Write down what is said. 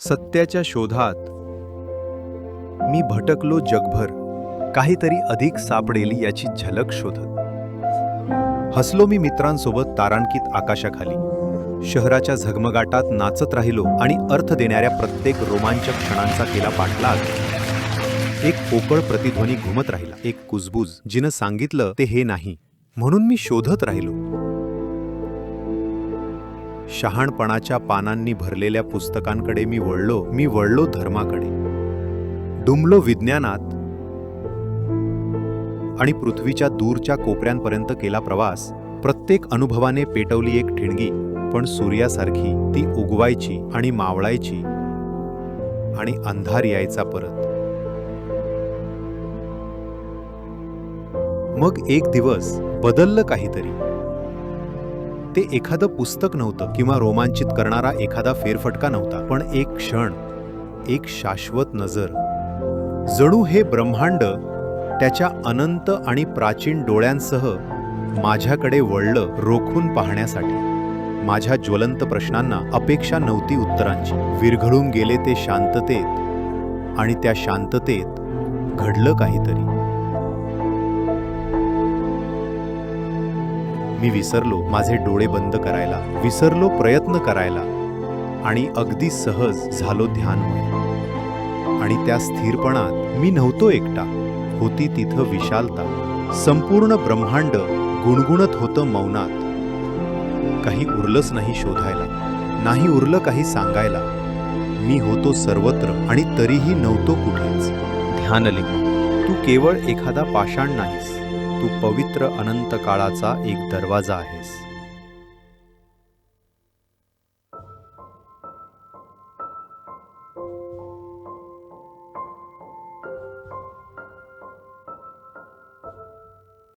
सत्याच्या शोधात मी भटकलो जगभर काहीतरी अधिक सापडेल याची झलक शोधत. हसलो मी मित्रांसोबत तारांकित आकाशाखाली. शहराच्या झगमगाटात नाचत राहिलो आणि अर्थ देणाऱ्या प्रत्येक रोमांचक क्षणांचा केला पाठलाग. एक पोकळ प्रतिध्वनी घुमत राहिला. एक कुजबूज जिनं सांगितलं ते हे नाही. म्हणून मी शोधत राहिलो. शहाणपणाच्या पानांनी भरलेल्या पुस्तकांकडे मी वळलो मी वळलो धर्माकडे. डुंबलो विज्ञानात आणि पृथ्वीच्या दूरच्या कोपऱ्यांपर्यंत केला प्रवास. प्रत्येक अनुभवाने पेटवली एक ठिणगी पण सूर्यासारखी ती उगवायची आणि मावळायची आणि अंधार यायचा परत. मग एक दिवस बदललं काहीतरी. ते एखादं पुस्तक नव्हतं किंवा रोमांचित करणारा एखादा फेरफटका नव्हता पण एक क्षण एक शाश्वत नजर. जणू हे ब्रह्मांड त्याच्या अनंत आणि प्राचीन डोळ्यांसह माझ्याकडे वळलं रोखून पाहण्यासाठी. माझ्या ज्वलंत प्रश्नांना अपेक्षा नव्हती उत्तरांची. विरघळून गेले ते शांततेत आणि त्या शांततेत घडलं काहीतरी. मी विसरलो माझे डोळे बंद करायला विसरलो प्रयत्न करायला. आणि अगदी सहज झालो ध्यानमय आणि त्या स्थिरपणात मी नव्हतो एकटा. होती तिथं विशालता. संपूर्ण ब्रह्मांड गुणगुणत होतं मौनात. काही उरलंच नाही शोधायला. नाही उरलं काही सांगायला. मी होतो सर्वत्र आणि तरीही नव्हतो कुठेच. ध्यानलिंग तू केवळ एखादा पाषाण नाहीस. तू पवित्र अनंत काळाचा एक दरवाजा आहेस.